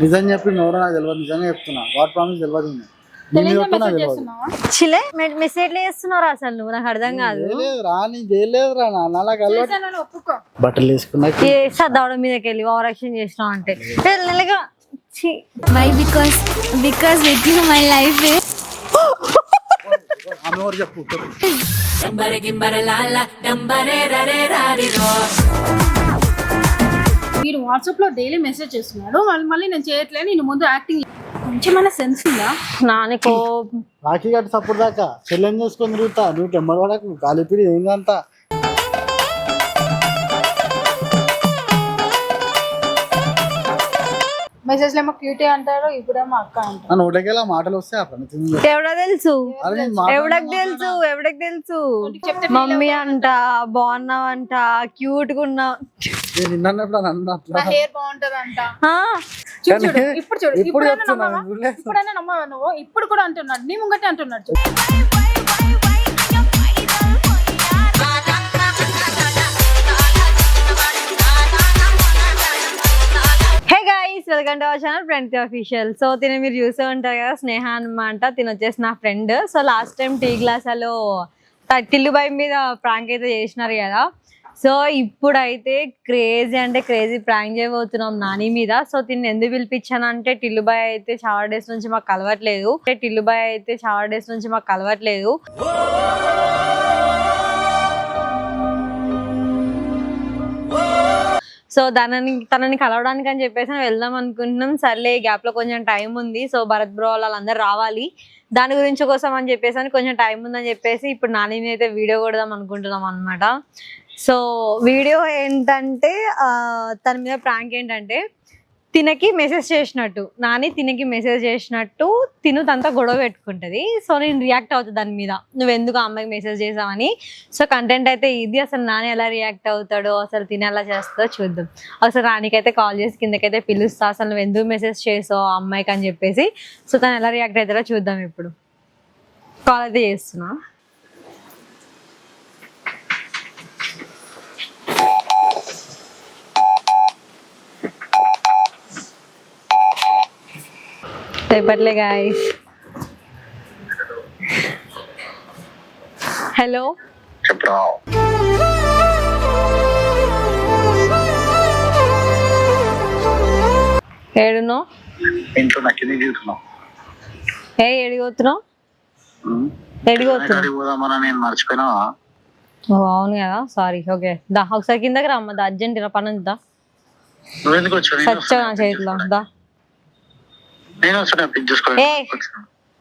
నిజం చెప్పి నోరు నాకు తెలియదు నిజంగా చెప్తున్నా. వాట్ ప్రామిస్ తెలియదు చిలే చేస్తున్నారు అసలు నువ్వు? నాకు అర్థం కాదు. చేయలేదు రా నాకు అలవాటు. బట్టలు మీదకి వెళ్ళి చేసినావు అంటే. నెలగా. is ఆమె ఎవరు చెప్పు మీరు వాట్సాప్లో డైలీ మెసేజ్ చేస్తున్నాడు. మళ్ళీ మళ్ళీ నేను చేయట్లేదు నేను ముందు యాక్టింగ్ కొంచెమైనా సెన్స్ ఉందా? నాని కో రాఖీ కట్టి సప్పుడు దాకా. చెల్లెం చేసుకొని తిరుగుతా. నువ్వు టెమ్మడి పడకు. కాలిపిడి ఏందంతా మెసేజ్ ఏమో క్యూటీ అంటారు ఇప్పుడేమో అక్క అంటారు. నా నోటకెళ్ళి ఆ మాటలు వస్తే ఎవడో తెలుసు. ఎవడకి తెలుసు? ఎవడకి తెలుసు? మమ్మీ అంట బాగున్నావంట క్యూట్గా ఉన్నావు. నేను నిన్నప్పుడు నన్ను అట్లా. హెయిర్ బాగుంటది అంట ఆ, చూడు చూడు. ఇప్పుడు చూడు. ఇప్పుడు ఇప్పుడైనా చెప్తున్నా, నమ్మవా? నువ్వు లేదు. ఇప్పుడైనా నమ్మవా నువ్వు? ఇప్పుడు కూడా అంటున్నాడు. నీ ముంగటే అంటున్నాడు చూడు. Hey guys welcome to our channel friend official so Tina మీరు చూసే ఉంటారు కదా స్నేహ అనమాట తిన వచ్చేసి నా friend so last time tea గ్లాసాలో Tillubhai మీద ప్రాంక్ అయితే చేసినారు కదా. సో ఇప్పుడైతే క్రేజీ అంటే క్రేజీ ప్రాంక్ చేయబోతున్నాం నాని మీద. సో దీన్ని ఎందుకు పిలిపించానంటే టిల్లుబాయ్ అయితే చాలా డేస్ నుంచి మాకు కలవట్లేదు. టిల్లుబాయ్ అయితే చాలా డేస్ నుంచి మాకు కలవట్లేదు. సో దానిని తనని కలవడానికి అని చెప్పేసి వెళ్దాం అనుకుంటున్నాం. సర్లే గ్యాప్లో కొంచెం టైం ఉంది. సో భరత్ బ్రో వాళ్ళందరూ రావాలి. దాని గురించి కోసం అని చెప్పేసి అని కొంచెం టైం ఉందని చెప్పేసి ఇప్పుడు నాని అయితే వీడియో కొడదాం అనుకుంటున్నాం అనమాట సో వీడియో ఏంటంటే తన మీద ప్రాంక్ ఏంటంటే తినకి మెసేజ్ చేసినట్టు. నాని తినకి మెసేజ్ చేసినట్టు తిను తనతో గొడవ పెట్టుకుంటుంది. సో నేను రియాక్ట్ అవుతుంది దాని మీద. నువ్వు ఎందుకు ఆ అమ్మాయికి మెసేజ్ చేసావని? సో కంటెంట్ అయితే ఇది. అసలు నాని ఎలా రియాక్ట్ అవుతాడో అసలు తిని ఎలా చేస్తుందో చూద్దాం. అసలు రానికైతే కాల్ చేసి కిందకైతే పిలుస్తా అసలు నువ్వు ఎందుకు మెసేజ్ చేసావు ఆ అమ్మాయికి? అని చెప్పేసి. సో తను ఎలా రియాక్ట్ అవుతాడో చూద్దాం ఇప్పుడు. కాల్ అయితే చేస్తున్నా. రేపట్లే గాయస్ హలో ఏడునో ఇంట్లో నచ్చింది చూస్తున్నాం ఏ ఏడిగోతున్నావు పోదామని నేను మర్చిపోయినా అవును కదా. సారీ ఓకే దా ఒకసారి కిందకి రమ్మ దా అర్జెంట్ పని దా. నువ్వెందుకు వచ్చావు? నేను సచ్చా నా వస్తున్నా, చేతిలో. దా. నేను వస్తున్నా పిక్ చేసుకోవాలి. ఏ.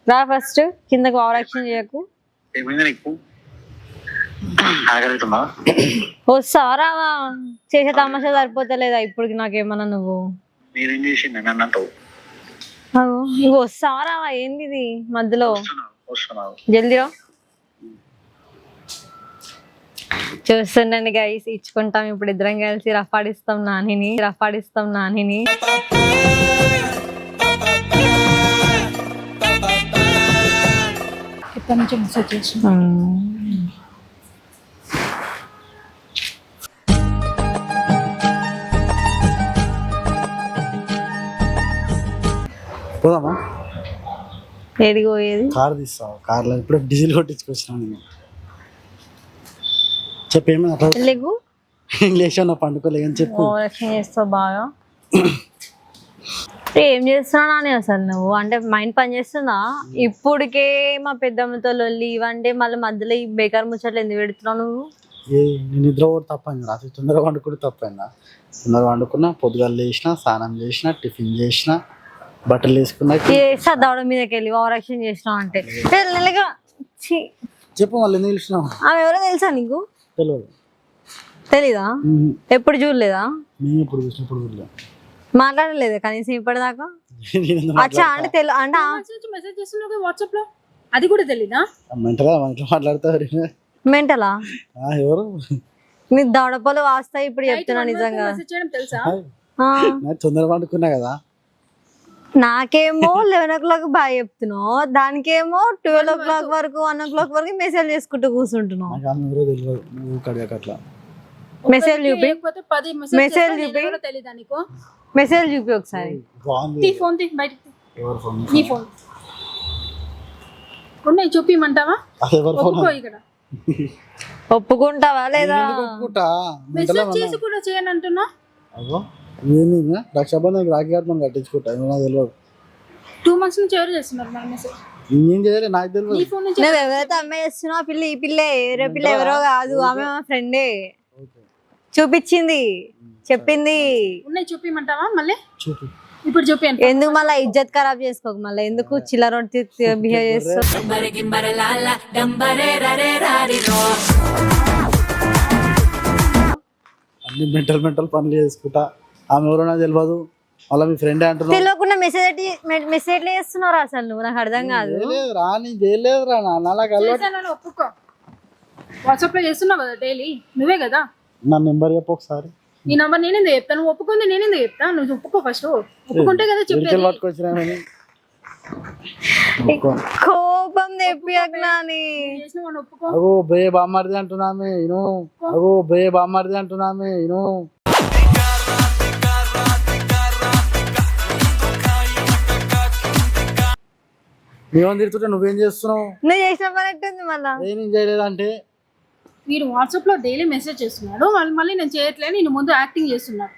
రా ఫస్ట్ కిందకి ఓవర్ యాక్షన్ చేయకు. ఏమైంది నీకు? ఆగలుగుతుందా వస్తావా రావా చేసే తమాషా సరిపోతలేదా? ఇప్పుడు నాకేమన్నా నువ్వు? నేనేం చేసింది? నన్ను అంటావు. అగో, నువ్వు వస్తావా రావా ఏంది ఇది మధ్యలో వస్తున్నావు వస్తున్నావు జల్దీరా చూస్తుండండి గైస్ ఇచ్చుకుంటాం. ఇప్పుడు ఇద్దరం కలిసి రఫాడిస్తాం నానిని రఫాడిస్తాం నానిని. ఇప్పటి నుంచి మెసేజ్ చేసి. పోదామా? ఏడికి పోయేది కార్ తీస్తావు? కార్లో ఇప్పుడు డీజిల్ కొట్టించుకొచ్చినా నేను. చెప్పు ఏమైనా అట్లా ఇంగ్లీష్ అన్న పండుకోలేదని చెప్పు. బాగా? ఏం చేస్తున్నావు నాని అసలు నువ్వు? అంటే మైండ్ పని చేస్తుందా? ఇప్పుడికే మా పెద్దమ్మతో లొల్లి ఇవంటే మళ్ళీ మధ్యలో ఈ బేకార్ ముచ్చట్లు ఎందుకు పెడుతున్నావు నువ్వు? ఏ నేను నిద్ర కూడా తప్పైంది రాత్రి తొందరగా వండుకుంటే తప్పైందా? తొందరగా వండుకున్నా పొద్దుగాల లేచిన స్నానం చేసిన టిఫిన్ చేసిన బట్టలు వేసుకున్నా చేస్తా దవడ మీదకి వెళ్ళి ఓవరాక్షన్ చేసినావు అంటే. నెలగా. చెప్పు మళ్ళీ ఎందుకు పిలిచినావు ఆమె ఎవరో తెలుసా నీకు? తెలియదు తెలీదా. ఎప్పుడు చూడలేదా? నేను ఇప్పుడు చూసినప్పుడు చూడలే మాట్లాడలేదా కనీసం ఇప్పటిదాకా. అచ్చా అంటే తెలు అంటే ఆ- మెసేజ్ చేస్తున్నావు వాట్సాప్లో? అది కూడా తెలీదా? మాట్లాడతారు. మెంటలా? ఆ, ఎవరు? నీ దవడపలు వాస్తాయి ఇప్పుడు చెప్తున్నా నిజంగా. తెలుసా? ఆ, నేను తొందరగా వండుకున్నా కదా? నాకేమో లెవెన్ ఓ క్లాక్ బాయ్ చెప్తున్నావు దానికేమో ట్వెల్వ్ ఓ క్లాక్ వరకు? వన్ ఓ క్లాక్ వరకు మెసేజ్ చేసుకుంటూ కూర్చుంటున్నావు మెసేజ్ చూపి. మెసేజ్ చూపి. మెసేజ్ చూపి ఒకసారి. తీ ఫోన్ తీ. నీ ఫోన్. ఉన్నాయి చూపిమంటావా? ఒప్పుకో ఇక్కడ. ఒప్పుకుంటావా లేదా? ఒప్పుకుంటా? మెసేజ్ చేసి కూడా చేయను అంటున్నా. ఏంది? రక్షాబంధన్ రాఖీ కట్టించుకుంటా నాకు తెలియదు టూ మంత్స్ నుంచి ఎవరు చేస్తున్నారు మరి మెసేజ్? ఏం చేయలే నాకు తెలియదు నువ్వు ఎవరైతే అమ్మాయి చేస్తున్నావు ఆ పిల్ల ఈ పిల్లే వేరే పిల్ల ఎవరో కాదు ఆమె మా ఫ్రెండే చూపించింది. చెప్పింది. ఉన్నాయి చూపిమంటావా మళ్ళీ? చూపి. ఇప్పుడు చూపి ఎందుకు మళ్ళీ ఇజ్జత్ ఖరాబ్ చేసుకోక మళ్ళీ? ఎందుకు చిల్లర బిహేవ్ చేస్తావు? అన్ని మెంటల్ మెంటల్ పనులు చేసుకుంటా. ఆమె ఎవరో నాకు తెలియదు మళ్ళీ మీ ఫ్రెండే అంటున్నావు తెలియకుండా మెసేజ్ మెసేజ్ చేస్తున్నారు అసలు నువ్వు? నాకు అర్థం కాదు. రా నేను చేయలేదు రా నా ఒప్పుకో. వాట్సాప్లో చేస్తున్నావు కదా డైలీ? నువ్వే కదా? నా నెంబర్ చెప్పు ఒకసారి. నీ నంబర్ నేనేందో చెప్తాను నువ్వు ఒప్పుకుంది నేనేందో చెప్తా నువ్వు ఒప్పుకో ఫస్ట్ ఒప్పుకుంటే కదా చెప్పేది. కోపం తెప్పియకు నాని. అగో బే బామ్మర్ది అంటున్నామే ఇను. అగో బే బామ్మర్ది అంటున్నామే ఇను. ఏమని తిడుతుంటే నువ్వేం చేస్తున్నావు? నువ్వు చేసిన పని ఎట్టుంది మళ్ళా? నేనేం చేయలేదంటే మీరు వాట్సాప్లో డైలీ మెసేజ్ చేస్తున్నాడు. మళ్ళీ మళ్ళీ నేను చేయట్లేదు నేను ముందు యాక్టింగ్ చేస్తున్నాడు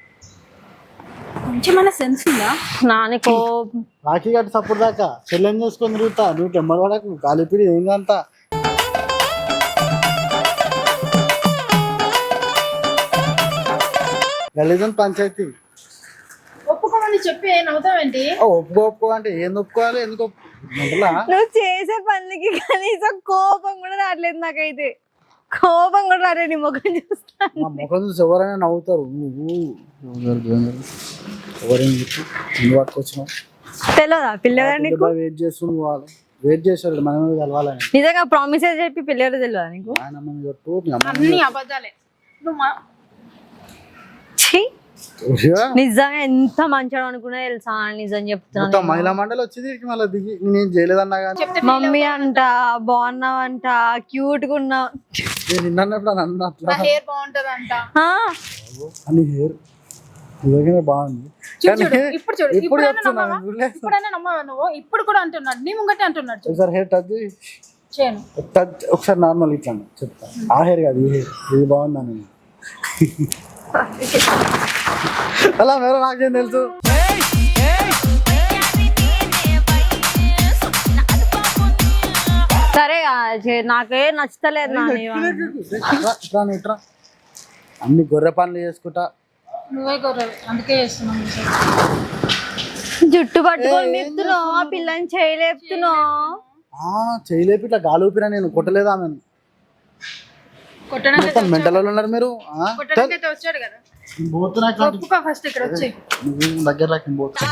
కొంచెమైనా సెన్స్ ఉందా? నాని కోపం. రాఖీ కట్టి సప్పుడు దాకా. చెల్లెం చేసుకొని తిరుగుతా. నువ్వు టెమ్మడి పడకు. కాలిపిడి ఏందంత? గలీజన్ పంచాయతీ. ఒప్పుకోమని చెప్పి నవ్వుతావేంటి ఆ, ఒప్పుకో ఒప్పుకో అంటే ఏం ఒప్పుకోవాలి? ఎందుకు ఒప్పు-? నువ్వు చేసే పనులకి కనీసం కోపం కూడా రావట్లేదు నాకైతే. కోపం కూడా రాలేదు నీ ముఖం చూస్తా నా ముఖం చూసి ఎవరైనా నవ్వుతారు. నువ్వు ఎవరేం చెప్పి నువ్వు పట్టుకొచ్చినావు. తెలియదా నీకు? వెయిట్ చేస్తున్నావు వాళ్ళు. వెయిట్ చేశారు కలవాలని నిజంగా ప్రామిస్ చెప్పి పిల్లలు తెలియదా నీకు? ఆయన అన్ని అబద్ధాలే. నిజంగా ఎంత మంచోడు అనుకున్నా తెలుసా? నిజం మొత్తం చెప్తున్నాను మహిళా మండలి వచ్చి తిరిగి మళ్ళీ దిగి నేనేం చేయలేదన్నా మమ్మీ అంట బాగున్నావంట క్యూట్గా ఉన్నావు. అని అన్న అట్లా? నా హెయిర్ బాగుంటది అంట ఆ, అని హెయిర్ నిజంగానే బాగుంది. చూడు కానీ చూడు ఇప్పుడు చూడు ఇప్పుడు ఇప్పుడైనా నమ్మవా? నువ్వు? ఇప్పుడు కూడా అంటున్నాడు. నీ ముంగటే అంటున్నాడు చూడు. Hair touch. చేయను. టచ్ ఒకసారి నార్మల్ ఇట్లా చెప్తా. ఆ హెయిర్ కాదు ఈ హెయిర్ ఇది బాగుందని అలా వేరే నాకేం తెలుసు? సరే ఆ, చే- నాకే నచ్చుతలేదు నాని ఇట్రా అన్ని గొర్రె పనులు చేసుకుంటా. నువ్వే గొర్రె అందుకే చేస్తున్నాను జుట్టు పట్టుకొని మెప్తున్నావు ఆ పిల్లని చేయలేపుతున్నావు. ఆ చేయలేపి ఇట్లా గాలి ఊపిరా నేను కొట్టలేదు ఆమెను. మొత్తం మెంటల్ ఉన్నారు మీరు నేను పోతున్నా ఇట్లా. ఒప్పుకో ఫస్ట్ ఇక్కడ వచ్చి నువ్వు దగ్గర నేను పోతున్నా.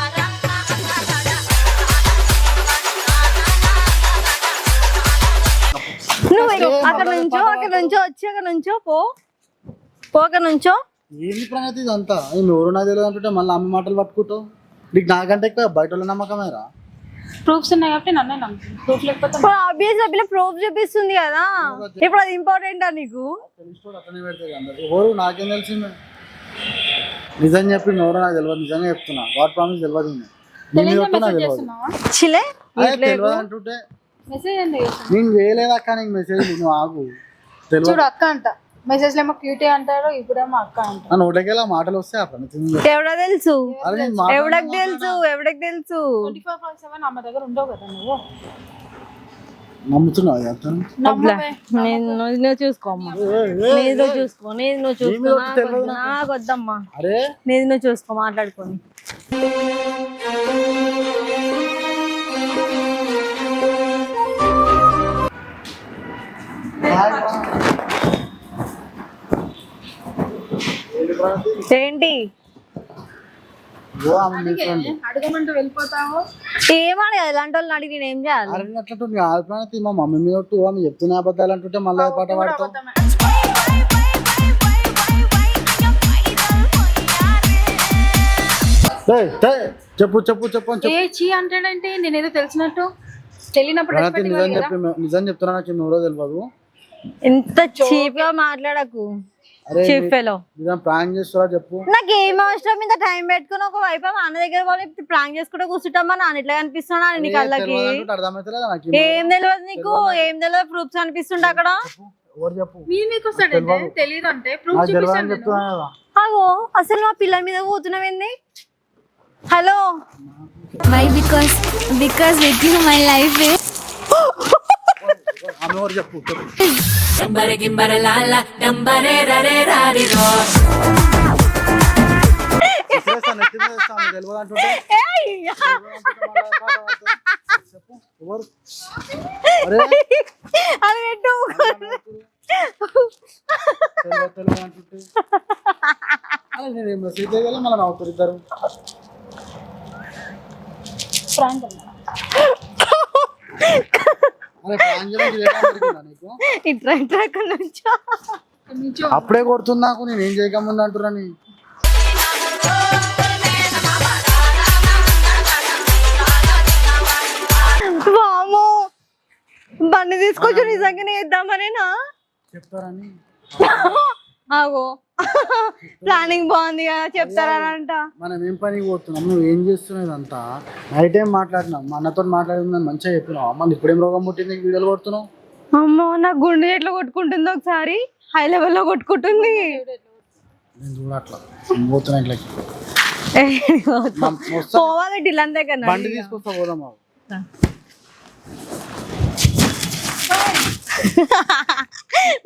అక్కడ నుంచో అక్కడ నుంచో వచ్చి అక్కడ నుంచో పో. పో అక్కడ నుంచో. ఏంది ప్రణతి ఇదంతా? ఎవరు నాకు తెలియదు అంటుంటే మళ్ళీ అమ్మ మాటలు పట్టుకుంటావు? నీకు నాకంటే ఎక్కువ బయట వాళ్ళ నమ్మకమేరా ప్రూఫ్స్ ఉన్నాయి కాబట్టి నన్నే నమ్ముతుంది. ప్రూఫ్ లేకపోతే ఆబ్వియస్ ప్రూఫ్ చూపిస్తుంది కదా? ఇప్పుడు అది ఇంపార్టెంటా నీకు? తెలుసుకోడు అట్లనే పెడతాయి అందరు ఎవరు నాకేం తెలిసింది? నిజం చెప్పి ఎవరో నాకు తెలియదు నిజంగా చెప్తున్నా. వాట్ ప్రామిస్ నేను. తెలియదు అంటుంటే మెసేజ్? నేను చేయలేదు అక్క నీకు మెసేజ్ నువ్వు ఆగు. చూడు అక్క అంట. మెసేజ్ ఏమో క్యూటీ అంటారు ఇప్పుడేమో అక్క అంట. నా నోటకెళ్ళి ఆ మాటలు వస్తే. ఎవడో తెలుసు? ఎవడకి తెలుసు? ఎవడకి తెలుసు? ట్వంటీ ఫోర్ పాయింట్ సెవెన్ అమ్మ దగ్గర ఉండవు కదా నువ్వు. నమ్ముతున్నావు ఇది అర్థం? నమ్మవే. నేను నువ్వు నువ్వు చూసుకో అమ్మా. నీది నువ్వు చూసుకో. నీది నువ్వు చూసుకో. నాకు వద్దు, నాకు. వద్దమ్మా. అరే. నీది నువ్వు చూసుకో మాట్లాడుకొని. ఏంటి. అడగమంటూ వెళ్ళిపోతావు? ఏమని ఇలాంటి వాళ్ళని అడిగి నేను ఏం చేయాలి ప్రణతి మా మమ్మీ మీద ఒట్టు ఆమె చెప్తున్నా అబద్ధాలు అంటుంటే మళ్ళీ పాట చెప్పు చెప్పు చెప్పు ఏ చీ అంటాడంటే నేనేదో తెలిసినట్టు. తెలియనప్పుడు నిజం. చెప్పి నిజం చెప్తున్నా నాకు ఎవరో తెలియదు. ఇంత చీప్గా మాట్లాడకు. అరే చీఫ్ ఫెలో మీరు ప్రాంక్ చేస్తారా చెప్పు. నాకు ఏం అవసరం? ఇంత టైం పెట్టుకుని ఒక వైపు మా అన్న దగ్గర వాళ్ళు ప్రాంక్ చేసుకుంటే కూర్చుంటామా నాన్న ఇట్లా కనిపిస్తున్నా నాకు ఏం తెలియదు? నీకు? ఏం తెలియదు? ప్రూఫ్స్ అక్కడ? అగో అసలు మా పిల్లల మీద పోతున్నావేంది hello with you my life. ఎవరు చెప్పు అది పెట్టు తెలియదు అంటుంటే నేను మెసేజ్ చేయగల మళ్ళీ నవ్వుతారు ఇద్దరు అరే ఇట్లా అప్పుడే కొడుతుంది నాకు నేను ఏం చేయకముందు అంటున్నాని వామో బండి తీసుకొచ్చి నిజంగానే ఇద్దామనేనా చెప్తారని. ఆగో. ప్లానింగ్ బాగుంది కదా చెప్తారనంట. మనం ఏం పనికి పోతున్నాం? నువ్వు ఏం చేస్తున్నావు ఇదంతా? నైట్ ఏం మాట్లాడినాం మా అన్నతో మాట్లాడిందని మంచిగా చెప్పినావు? మళ్ళీ ఇప్పుడేం రోగం పుట్టింది? వీడియోలు కొడుతున్నావు? అమ్మో నా గుండె ఎట్లా కొట్టుకుంటుంది ఒకసారి? హై లెవెల్లో కొట్టుకుంటుంది. నేను చూడట్లా. పోతున్నా వస్తా. పోవాలి దగ్గర బండి తీసుకొస్తా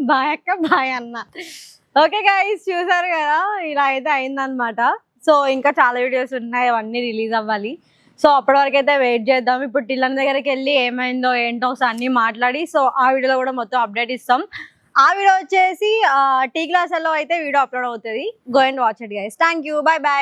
బాయ్ అక్క బాయ్ అన్న. ఓకే గైస్ చూసారు కదా? ఇలా అయితే అయిందనమాట సో ఇంకా చాలా వీడియోస్ ఉన్నాయి అవన్నీ రిలీజ్ అవ్వాలి. సో అప్పటి వరకు అయితే వెయిట్ చేద్దాం. ఇప్పుడు టిల్లన్ దగ్గరికి వెళ్ళి ఏమైందో ఏంటో అన్ని మాట్లాడి సో ఆ వీడియోలో కూడా మొత్తం అప్డేట్ ఇస్తాం. ఆ వీడియో వచ్చేసి టీ క్లాస్లో అయితే వీడియో అప్లోడ్ అవుతుంది. Go and watch it guys thank you bye bye